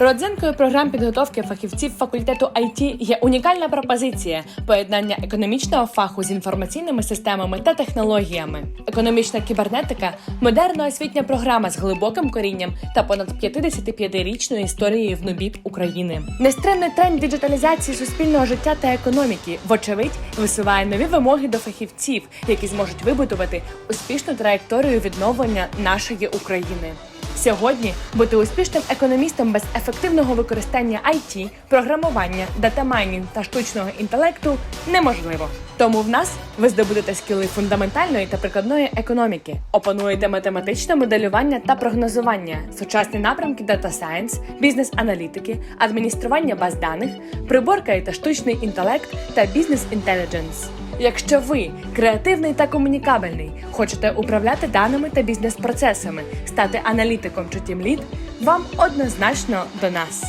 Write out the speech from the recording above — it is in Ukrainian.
Родзинкою програм підготовки фахівців факультету IT є унікальна пропозиція поєднання економічного фаху з інформаційними системами та технологіями. Економічна кібернетика модерна освітня програма з глибоким корінням та понад 55-річною історією в НУБІП України. Нестримний тренд діджиталізації суспільного життя та економіки, вочевидь, висуває нові вимоги до фахівців, які зможуть вибудувати успішну траєкторію відновлення нашої України. Сьогодні бути успішним економістом без ефективного використання IT, програмування, датамайнінг та штучного інтелекту неможливо. Тому в нас ви здобудете скіли фундаментальної та прикладної економіки, опануєте математичне моделювання та прогнозування, сучасні напрямки Data Science, бізнес-аналітики, адміністрування баз даних, приборка та штучний інтелект та бізнес інтелідженс. Якщо ви креативний та комунікабельний, хочете управляти даними та бізнес-процесами, стати аналітиком чи тімлід, вам однозначно до нас.